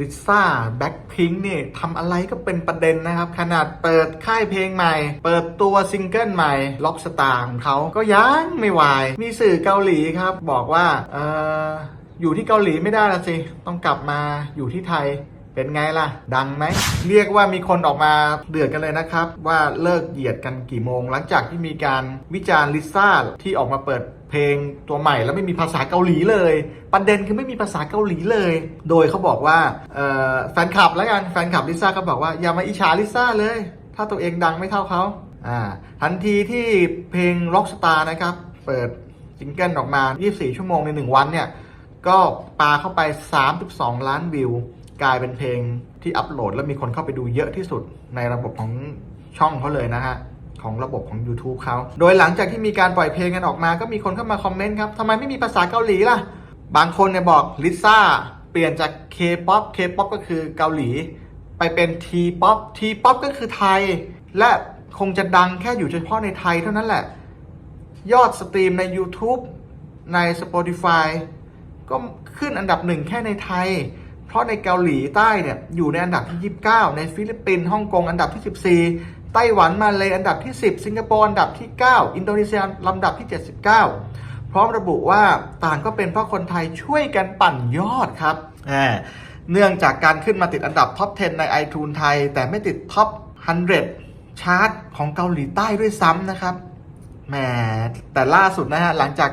ลิซ่าแบ็คพิงค์นี่ทำอะไรก็เป็นประเด็นนะครับ ขนาดเปิดค่ายเพลงใหม่ เปิดตัวซิงเกิลใหม่ล็อกสตาร์ของเขาก็ยังไม่วาย มีสื่อเกาหลีครับ บอกว่าเอออยู่ที่เกาหลีไม่ได้ละสิ ต้องกลับมาอยู่ที่ไทย เป็นไงล่ะ ดังไหม เรียกว่ามีคนออกมาเดือดกันเลยนะครับ ว่าเลิกเหยียดกันกี่โมง หลังจากที่มีการวิจารณ์ลิซ่าที่ออกมาเปิดเพลงตัวใหม่แล้วไม่มีภาษาเกาหลีเลย ประเด็นคือไม่มีภาษาเกาหลีเลย โดยเขาบอกว่าแฟนคลับแล้วกันแฟนคลับลิซ่าก็บอกว่าอย่ามาอิจฉาลิซ่าเลย ถ้าตัวเองดังไม่เท่าเขาอ่าทันทีที่เพลง Rockstar นะครับ เปิดซิงเกิลออกมา 24 ชั่วโมงใน 1 วันเนี่ย ก็ปาเข้าไป 3.2 ล้านวิว กลายเป็นเพลงที่อัปโหลด แล้วมีคนเข้าไปดูเยอะที่สุดในระบบของช่องเขาเลยนะฮะของระบบของ YouTube เขา โดยหลังจากที่มีการปล่อยเพลงกันออกมาก็มีคนเข้ามาคอมเมนต์ครับทำไมไม่มีภาษาเกาหลีล่ะ บางคนเนี่ยบอกลิซ่าเปลี่ยนจาก K-POP K-POP ก็คือเกาหลี ไปเป็น T-POP T-POP ก็คือไทย และคงจะดังแค่อยู่เฉพาะในไทยเท่านั้นแหละ ยอดสตรีมใน YouTube ใน Spotify ก็ขึ้นอันดับหนึ่งแค่ในไทย เพราะในเกาหลีใต้เนี่ยอยู่ในอันดับที่ 29 ในฟิลิปปินส์ฮ่องกงอันดับที่ 14 ไต้หวันมาเลยอันดับที่ 10 สิงคโปร์อันดับที่ 9 อินโดนีเซียลำดับที่ 79 พร้อมระบุว่าต่างก็เป็นเพราะคนไทยช่วยกันปั่นยอดครับเนื่องจากการขึ้นมาติดอันดับท็อป 10 ใน iTunes ไทย แต่ไม่ติดท็อป 100 ชาร์ตของเกาหลีใต้ด้วยซ้ำนะครับแหมแต่ล่าสุดนะฮะหลังจาก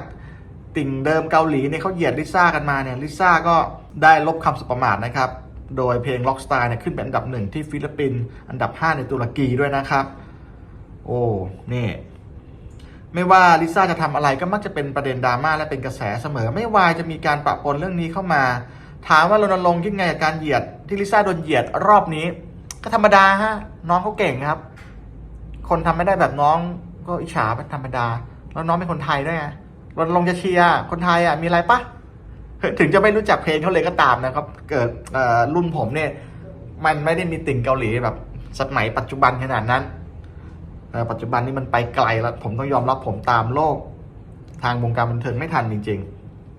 ติ่งเดิมเกาหลีเนี่ยเขาเหยียดลิซ่ากันมาเนี่ยลิซ่าก็ ได้ลบคำสบประมาทนะครับ โดยเพลง Rockstar เนี่ยขึ้นเป็นอันดับหนึ่งที่ฟิลิปปินส์อันดับ 5 ในตุรกีด้วยนะครับ โอ้นี่ไม่ว่าลิซ่าจะทำอะไรก็มักจะเป็นประเด็นดราม่าและเป็นกระแสเสมอ ไม่ว่าจะมีการปะปนเรื่องนี้เข้ามา ถามว่ารณรงค์คิดไงกับการเหยียด ที่ลิซ่าโดนเหยียดรอบนี้ ก็ธรรมดาฮะน้องเขาเก่งครับ คนทำไม่ได้แบบน้องก็อิจฉาเป็นธรรมดา แล้วน้องเป็นคนไทยด้วยไงรณรงค์จะเชียร์คนไทยอะมีอะไรปะ ถึงจะไม่รู้จักเพลงเขาเลยก็ตามนะครับ เกิดรุ่นผมเนี่ย มันไม่ได้มีติ่งเกาหลีแบบ สมัยปัจจุบันขนาดนั้นปัจจุบันนี้มันไปไกลแล้ว ผมต้องยอมรับผมตามโลก ทางวงการบันเทิงไม่ทันจริง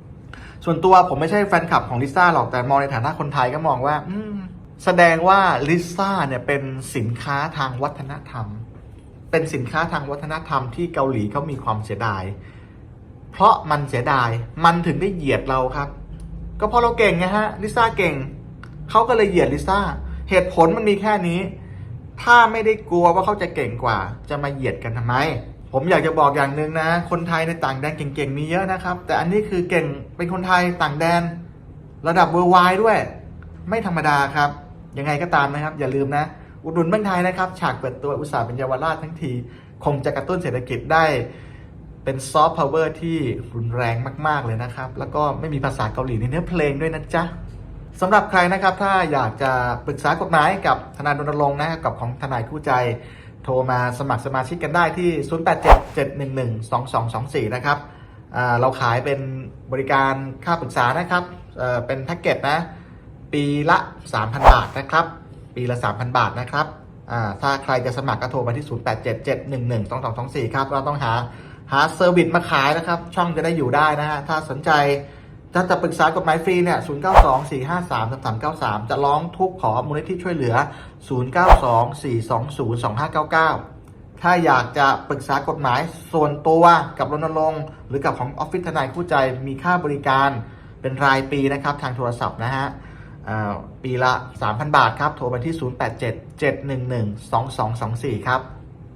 ๆ ส่วนตัวผมไม่ใช่แฟนคลับของลิซ่าหรอกแต่มองในฐานะคนไทยก็มองว่า อืแสดงว่าลิซ่าเนี่ยเป็นสินค้าทางวัฒนธรรม เป็นสินค้าทางวัฒนธรรมที่เกาหลีเขามีความเสียดาย เพราะมันเสียดาย มันถึงได้เหยียดเราครับ ก็เพราะเราเก่งไงฮะ ลิซ่าเก่ง เขาก็เลยเหยียดลิซ่า เหตุผลมันมีแค่นี้ ถ้าไม่ได้กลัวว่าเขาจะเก่งกว่า จะมาเหยียดกันทำไม ผมอยากจะบอกอย่างหนึ่งนะ คนไทยในต่างแดนเก่งๆมีเยอะนะครับ แต่อันนี้คือเก่ง เป็นคนไทยต่างแดน ระดับเวอร์ไวด้วย ไม่ธรรมดาครับ ยังไงก็ตามนะครับ อย่าลืมนะ อุดหนุนเมืองไทยนะครับ ฉากเปิดตัวอุตสาหเป็นเยาวราชทั้งที คงจะกระตุ้นเศรษฐกิจได้ เป็นซอฟต์พาวเวอร์ที่รุนแรงมาก ๆ เลยนะครับ แล้วก็ไม่มีภาษาเกาหลีในเนื้อเพลงด้วยนะจ๊ะสำหรับใครนะครับถ้าอยากจะปรึกษากฎหมายกับทนายรณรงค์นะครับกับของทนายคู่ใจ โทรมาสมัครสมาชิกกันได้ที่ 0877112224 นะครับเราขายเป็นบริการค่าปรึกษานะครับเป็นแพ็กเกจนะ ปีละ 3,000 บาทนะครับ ปีละ 3,000 บาทนะครับถ้าใครจะสมัครก็โทรมาที่ 0877112224 ครับ เราต้องหา หาเซอร์วิสมาขายนะครับ ช่องจะได้อยู่ได้นะฮะถ้าสนใจถ้าจะปรึกษากฎหมายฟรีเนี่ย 0924533393 จะร้องทุกข์ขอมูลนิธิช่วยเหลือ 0924202599 ถ้าอยากจะปรึกษากฎหมายส่วนตัวกับรณรงค์หรือกับของออฟฟิศทนายคู่ใจมีค่าบริการเป็นรายปีนะครับ ทางโทรศัพท์นะฮะปีละ 3,000 บาทครับ โทรไปที่ 0877112224 ครับ